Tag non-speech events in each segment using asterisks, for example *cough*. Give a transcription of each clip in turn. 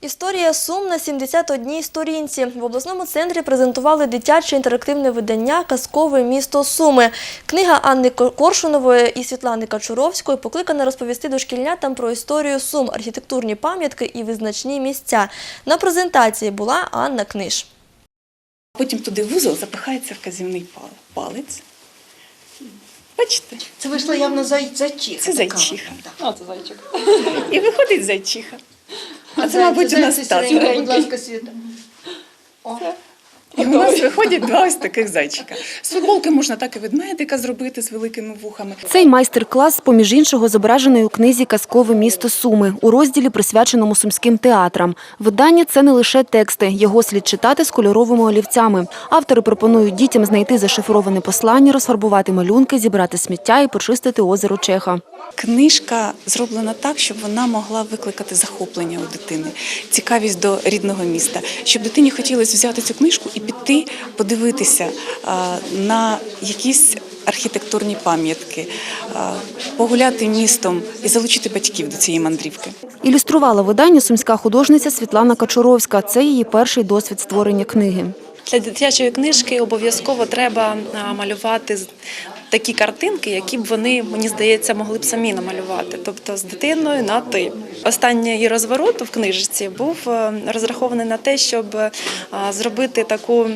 Історія Сум на 71 сторінці. В обласному центрі презентували дитяче інтерактивне видання Казкове місто Суми. Книга Анни Коршунової і Світлани Качуровської покликана розповісти дошкільнятам про історію Сум, архітектурні пам'ятки і визначні місця. На презентації була Анна Книж. Потім туди вузол запихається вказівний пал- палець. Бачите? Це вийшла явно зай, зайчиха. Це зайчиха. Так. Це зайчик. І виходить зайчиха. А це, мабуть, у нас тато. будь ласка, Світа. О, І у нас виходять два ось таких зайчика. З футболки можна так і ведмедика зробити з великими вухами. Цей майстер-клас, поміж іншого, зображений у книзі Казкове місто Суми у розділі, присвяченому сумським театрам. Видання це не лише тексти, його слід читати з кольоровими олівцями. Автори пропонують дітям знайти зашифроване послання, розфарбувати малюнки, зібрати сміття і почистити озеро Чеха. Книжка зроблена так, щоб вона могла викликати захоплення у дитини, цікавість до рідного міста, щоб дитині хотілося взяти цю книжку і піти подивитися на якісь архітектурні пам'ятки, погуляти містом і залучити батьків до цієї мандрівки. Ілюструвала видання сумська художниця Світлана Качуровська. Це її перший досвід створення книги. Для дитячої книжки обов'язково треба малювати з- такі картинки, які б вони, мені здається, могли б самі намалювати. Тобто з дитиною на ти. Останній її розворот в книжці був е, розрахований на те, щоб е, зробити таку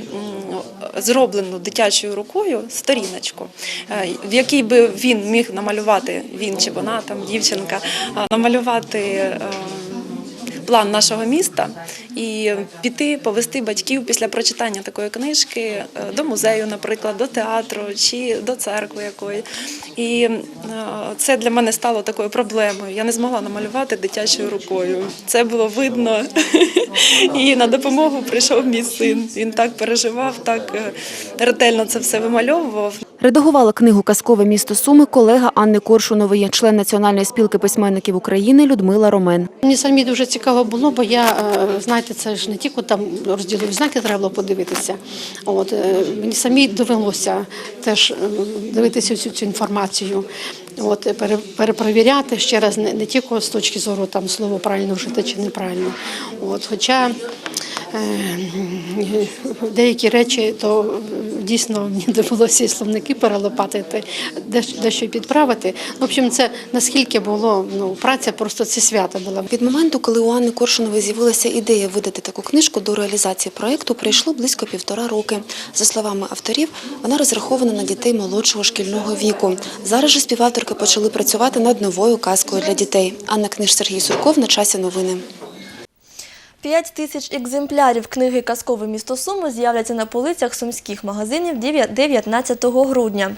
зроблену дитячою рукою сторіночку, е, в якій би він міг намалювати, він чи вона там дівчинка, намалювати. План нашого міста і піти повести батьків після прочитання такої книжки е, до музею, наприклад, до театру чи до церкви якої. І е, це для мене стало такою проблемою. Я не змогла намалювати дитячою рукою. Це було видно. *laughs* І на допомогу прийшов мій син. Він так переживав, так е, ретельно це все вимальовував. Редагувала книгу Казкове місто Суми колега Анни Коршунової, член Національної спілки письменників України Людмила Ромен. Мені самі дуже цікаво було, бо я, е, знаєте, це ж не тільки там розділові знаки треба було подивитися. От, е, мені самі довелося теж е, дивитися всю цю інформацію, от, перепровіряти ще раз не, не тільки з точки зору там слово правильно вжити чи неправильно. От, хоча деякі речі, то дійсно мені довелося і словники перелопатити, дещо, підправити. В общем, це наскільки було ну, праця, просто це свято була. Від моменту, коли у Анни Коршунової з'явилася ідея видати таку книжку до реалізації проєкту, пройшло близько півтора роки. За словами авторів, вона розрахована на дітей молодшого шкільного віку. Зараз же співавторки почали працювати над новою казкою для дітей. Анна Книж Сергій Сурков на часі новини. П'ять тисяч екземплярів книги Казкове місто Суми з'являться на полицях сумських магазинів 19 грудня.